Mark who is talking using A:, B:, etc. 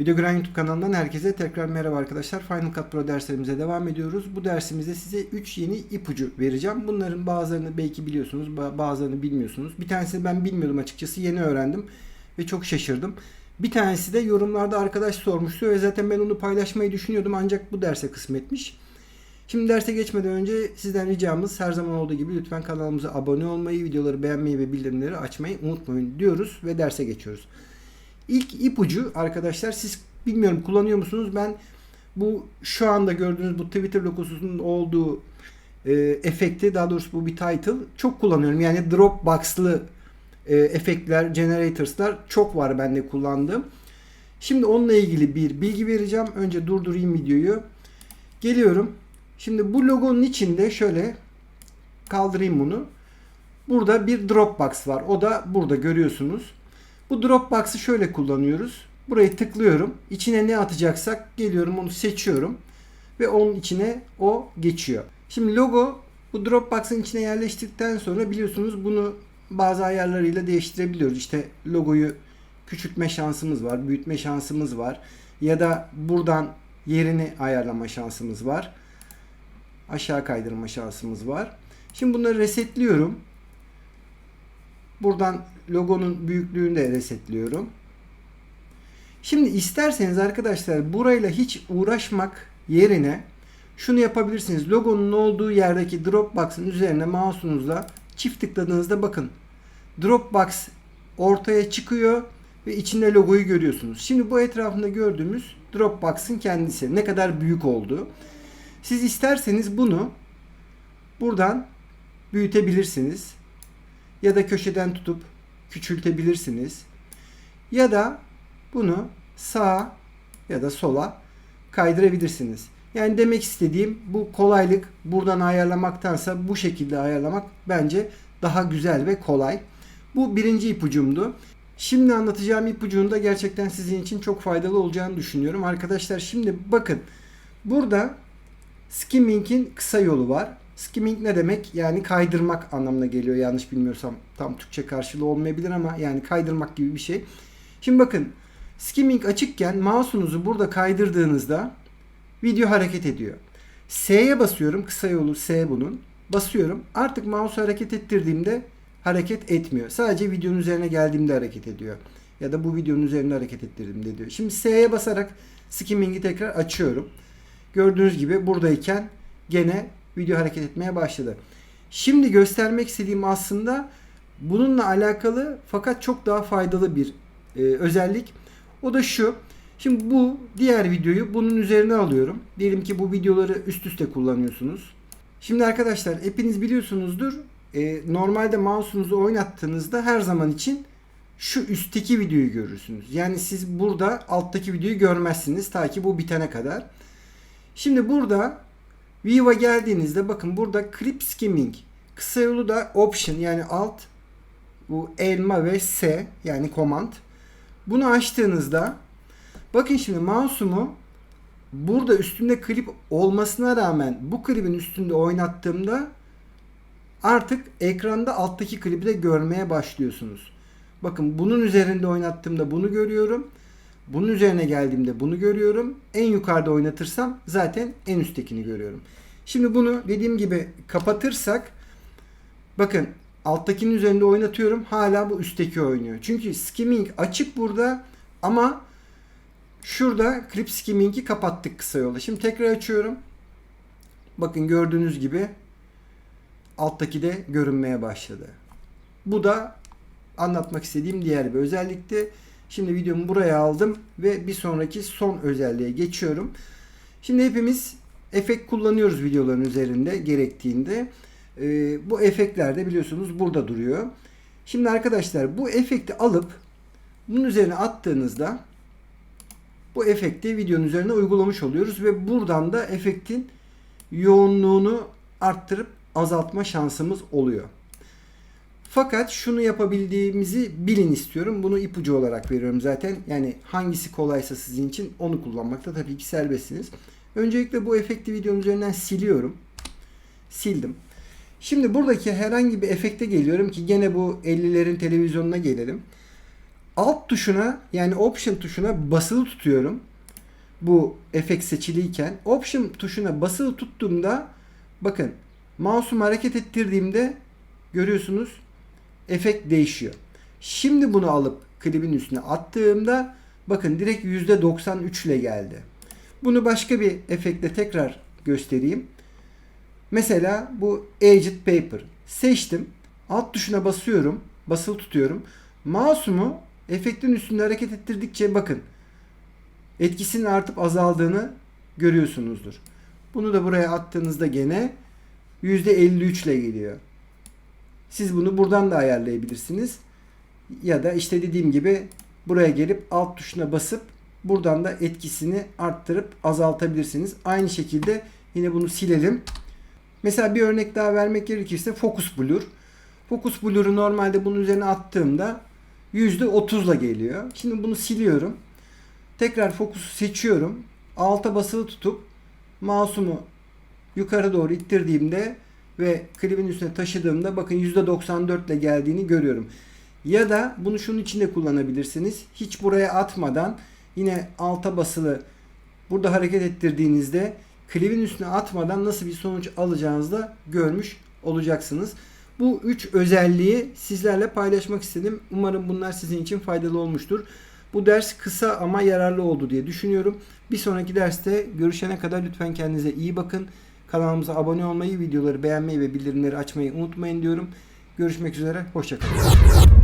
A: Videogran YouTube kanalından herkese tekrar merhaba arkadaşlar. Final Cut Pro derslerimize devam ediyoruz. Bu dersimizde size 3 yeni ipucu vereceğim. Bunların bazılarını belki biliyorsunuz, ba- bazılarını bilmiyorsunuz. Bir tanesini ben bilmiyordum açıkçası. Yeni öğrendim ve çok şaşırdım. Bir tanesi de yorumlarda arkadaş sormuştu ve zaten ben onu paylaşmayı düşünüyordum ancak bu derse kısmetmiş. Şimdi derse geçmeden önce sizden ricamız her zaman olduğu gibi lütfen kanalımıza abone olmayı, videoları beğenmeyi ve bildirimleri açmayı unutmayın diyoruz ve derse geçiyoruz. İlk ipucu arkadaşlar siz bilmiyorum kullanıyor musunuz? Ben bu şu anda gördüğünüz bu Twitter logosunun olduğu e, efekti daha doğrusu bu bir title çok kullanıyorum. Yani Dropbox'lı e, efektler, generators'lar çok var bende kullandığım. Şimdi onunla ilgili bir bilgi vereceğim. Önce durdurayım videoyu. Geliyorum. Şimdi bu logonun içinde şöyle kaldırayım bunu. Burada bir Dropbox var. O da burada görüyorsunuz. Bu Dropbox'ı şöyle kullanıyoruz. Burayı tıklıyorum. İçine ne atacaksak geliyorum onu seçiyorum. Ve onun içine o geçiyor. Şimdi logo bu Dropbox'ın içine yerleştirdikten sonra biliyorsunuz bunu bazı ayarlarıyla değiştirebiliyoruz. İşte logoyu küçültme şansımız var, büyütme şansımız var. Ya da buradan yerini ayarlama şansımız var. Aşağı kaydırma şansımız var. Şimdi bunları resetliyorum. Buradan logonun büyüklüğünü de resetliyorum. Şimdi isterseniz arkadaşlar burayla hiç uğraşmak yerine şunu yapabilirsiniz. Logonun olduğu yerdeki Dropbox'ın üzerine mouse'unuzla çift tıkladığınızda bakın Dropbox ortaya çıkıyor ve içinde logoyu görüyorsunuz. Şimdi bu etrafında gördüğümüz Dropbox'ın kendisi. Ne kadar büyük olduğu. Siz isterseniz bunu buradan büyütebilirsiniz. Ya da köşeden tutup küçültebilirsiniz. Ya da bunu sağa ya da sola kaydırabilirsiniz. Yani demek istediğim bu kolaylık buradan ayarlamaktansa bu şekilde ayarlamak bence daha güzel ve kolay. Bu birinci ipucumdu. Şimdi anlatacağım ipucunun da gerçekten sizin için çok faydalı olacağını düşünüyorum. Arkadaşlar şimdi bakın burada skimming'in kısa yolu var. Skimming ne demek? Yani kaydırmak anlamına geliyor yanlış bilmiyorsam. Tam Türkçe karşılığı olmayabilir ama yani kaydırmak gibi bir şey. Şimdi bakın skimming açıkken mouse'unuzu burada kaydırdığınızda video hareket ediyor. S'ye basıyorum. Kısa yolu S bunun. Basıyorum. Artık mouse'u hareket ettirdiğimde hareket etmiyor. Sadece videonun üzerine geldiğimde hareket ediyor. Ya da bu videonun üzerine hareket ettirdiğimde diyor. Şimdi S'ye basarak skimming'i tekrar açıyorum. Gördüğünüz gibi buradayken gene video hareket etmeye başladı. Şimdi göstermek istediğim aslında bununla alakalı fakat çok daha faydalı bir e, özellik. O da şu. Şimdi bu diğer videoyu bunun üzerine alıyorum. Diyelim ki bu videoları üst üste kullanıyorsunuz. Şimdi arkadaşlar hepiniz biliyorsunuzdur. E, normalde mouse'unuzu oynattığınızda her zaman için şu üstteki videoyu görürsünüz. Yani siz burada alttaki videoyu görmezsiniz ta ki bu bitene kadar. Şimdi burada Viva geldiğinizde bakın burada clip skimming kısa yolu da option yani alt bu elma ve S yani command. Bunu açtığınızda bakın şimdi mouse'umu burada üstünde klip olmasına rağmen bu klibin üstünde oynattığımda artık ekranda alttaki klibi de görmeye başlıyorsunuz. Bakın bunun üzerinde oynattığımda bunu görüyorum. Bunun üzerine geldiğimde bunu görüyorum. En yukarıda oynatırsam zaten en üsttekini görüyorum. Şimdi bunu dediğim gibi kapatırsak bakın alttakinin üzerinde oynatıyorum. Hala bu üstteki oynuyor. Çünkü skimming açık burada ama şurada clip skimming'i kapattık kısa yolda. Şimdi tekrar açıyorum. Bakın gördüğünüz gibi alttaki de görünmeye başladı. Bu da anlatmak istediğim diğer bir özellikti. Şimdi videomu buraya aldım ve bir sonraki son özelliğe geçiyorum. Şimdi hepimiz efekt kullanıyoruz videoların üzerinde gerektiğinde. Ee, bu efektler de biliyorsunuz burada duruyor. Şimdi arkadaşlar bu efekti alıp bunun üzerine attığınızda bu efekti videonun üzerine uygulamış oluyoruz ve buradan da efektin yoğunluğunu arttırıp azaltma şansımız oluyor. Fakat şunu yapabildiğimizi bilin istiyorum. Bunu ipucu olarak veriyorum zaten. Yani hangisi kolaysa sizin için onu kullanmakta tabii ki serbestsiniz. Öncelikle bu efekti videonun üzerinden siliyorum. Sildim. Şimdi buradaki herhangi bir efekte geliyorum ki gene bu 50'lerin televizyonuna gelelim. alt tuşuna yani option tuşuna basılı tutuyorum. Bu efekt seçiliyken option tuşuna basılı tuttuğumda bakın mouse'umu hareket ettirdiğimde görüyorsunuz efekt değişiyor. Şimdi bunu alıp klibin üstüne attığımda bakın direkt %93 ile geldi. Bunu başka bir efektle tekrar göstereyim. Mesela bu Aged Paper. Seçtim. Alt tuşuna basıyorum. Basılı tutuyorum. Mouse'umu efektin üstünde hareket ettirdikçe bakın etkisinin artıp azaldığını görüyorsunuzdur. Bunu da buraya attığınızda gene %53 ile geliyor. Siz bunu buradan da ayarlayabilirsiniz. Ya da işte dediğim gibi buraya gelip alt tuşuna basıp buradan da etkisini arttırıp azaltabilirsiniz. Aynı şekilde yine bunu silelim. Mesela bir örnek daha vermek gerekirse Focus Blur. Focus Blur'u normalde bunun üzerine attığımda %30 ile geliyor. Şimdi bunu siliyorum. Tekrar fokusu seçiyorum. Alta basılı tutup mouse'umu yukarı doğru ittirdiğimde ve klibin üstüne taşıdığımda bakın %94 ile geldiğini görüyorum. Ya da bunu şunun içinde kullanabilirsiniz. Hiç buraya atmadan yine alta basılı burada hareket ettirdiğinizde klibin üstüne atmadan nasıl bir sonuç alacağınızı da görmüş olacaksınız. Bu üç özelliği sizlerle paylaşmak istedim. Umarım bunlar sizin için faydalı olmuştur. Bu ders kısa ama yararlı oldu diye düşünüyorum. Bir sonraki derste görüşene kadar lütfen kendinize iyi bakın. Kanalımıza abone olmayı, videoları beğenmeyi ve bildirimleri açmayı unutmayın diyorum. Görüşmek üzere, hoşçakalın.